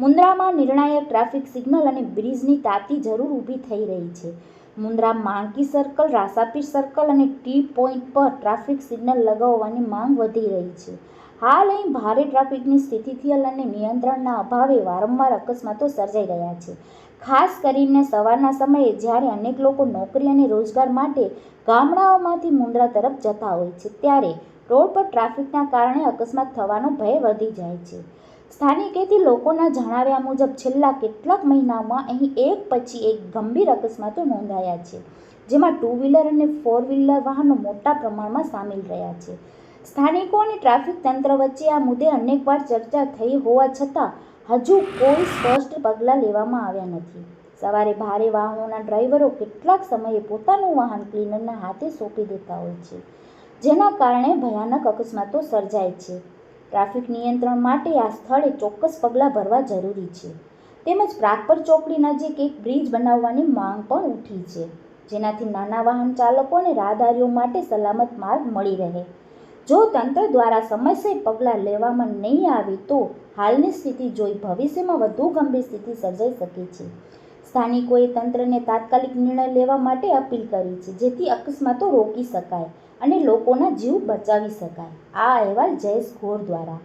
મુન્દ્રામાં નિર્ણાયક traffic signal અને બ્રિજની તાતી જરૂર ઊભી થઈ રહી છે. મુન્દ્રા માંકી સર્કલ, રાસાપીર સર્કલ અને ટી પોઈન્ટ પર ટ્રાફિક સિગ્નલ લગાવવાની માંગ વધી રહી છે. હાલ અહીં ભારે ટ્રાફિકની સ્થિતિથી અને નિયંત્રણના અભાવે વારંવાર અકસ્માતો સર્જાઈ રહ્યા છે. ખાસ કરીને સવારના સમયે જ્યારે અનેક લોકો નોકરી અને રોજગાર માટે ગામડાઓમાંથી મુન્દ્રા તરફ જતા હોય છે, ત્યારે રોડ પર ટ્રાફિકના કારણે અકસ્માત થવાનો ભય વધી જાય છે. સ્થાનિકેથી લોકોના જણાવ્યા મુજબ છેલ્લા કેટલાક મહિનામાં અહીં એક પછી એક ગંભીર અકસ્માતો નોંધાયા છે, જેમાં ટુ વ્હીલર અને ફોર વ્હીલર વાહનો મોટા પ્રમાણમાં સામેલ રહ્યા છે. સ્થાનિકો અને ટ્રાફિક તંત્ર વચ્ચે આ મુદ્દે અનેકવાર ચર્ચા થઈ હોવા છતાં હજુ કોઈ સ્પષ્ટ પગલાં લેવામાં આવ્યા નથી. સવારે ભારે વાહનોના ડ્રાઈવરો કેટલાક સમયે પોતાનું વાહન ક્લીનરના હાથે સોંપી દેતા હોય છે, જેના કારણે ભયાનક અકસ્માતો સર્જાય છે. ટ્રાફિક નિયંત્રણ માટે આ સ્થળે ચોક્કસ પગલાં ભરવા જરૂરી છે. તેમજ પ્રાગપર ચોકડી નજીક એક બ્રિજ બનાવવાની માંગ પણ ઉઠી છે, જેનાથી નાના વાહન ચાલકો અને રાહદારીઓ માટે સલામત માર્ગ મળી રહે. જો તંત્ર દ્વારા સમયસર પગલાં લેવામાં નહીં આવે તો હાલની સ્થિતિ જોઈ ભવિષ્યમાં વધુ ગંભીર સ્થિતિ સર્જાઈ શકે છે. સ્થાનિકોએ તંત્રને તાત્કાલિક નિર્ણય લેવા માટે અપીલ કરી છે, જેથી અકસ્માતો રોકી શકાય. અને લોકોના જીવ બચાવી શકાય. આ અહેવાલ જયેશ ઘોર દ્વારા.